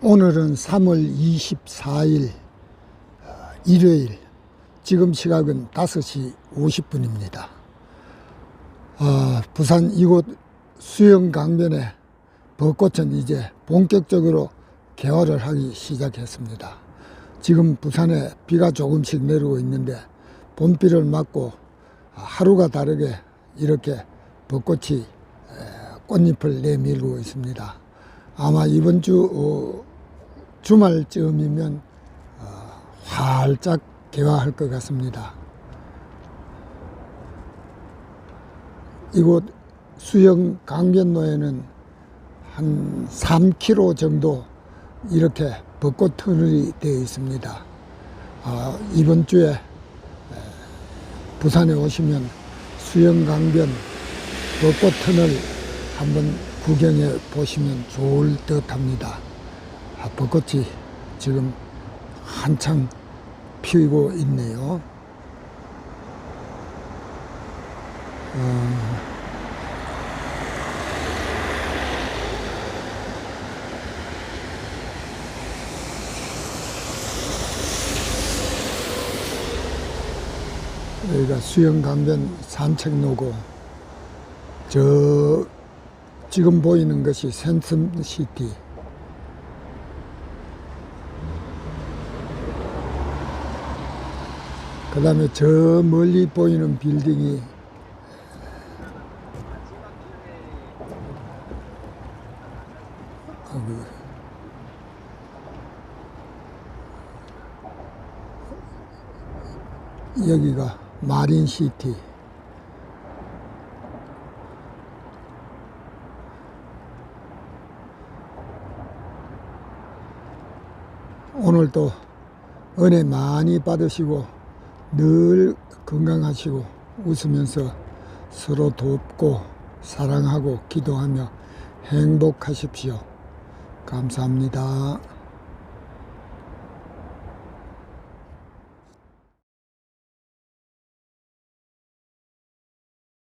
오늘은 3월 24일 어, 일요일 지금 시각은 5시 50분입니다. 아, 부산 이곳 수영 강변에 벚꽃은 이제 본격적으로 개화를 하기 시작했습니다. 지금 부산에 비가 조금씩 내리고 있는데 봄비를 맞고 하루가 다르게 이렇게 벚꽃이 에, 꽃잎을 내밀고 있습니다. 아마 이번 주 어, 주말쯤이면 어, 활짝 개화할 것 같습니다. 이곳 수영 강변로에는 한 3km 정도 이렇게 벚꽃 터널이 되어 있습니다. 아, 이번 주에 에, 부산에 오시면 수영 강변 벚꽃 터널 한번 구경해 보시면 좋을 듯 합니다. 아, 벚꽃이 지금 한창 피고 있네요. 어, 여기가 수영 강변 산책로고 저 지금 보이는 것이 센텀 시티. 그 다음에 저 멀리 보이는 빌딩이 여기가 마린시티. 오늘도 은혜 많이 받으시고 늘 건강하시고 웃으면서 서로 돕고 사랑하고 기도하며 행복하십시오. 감사합니다.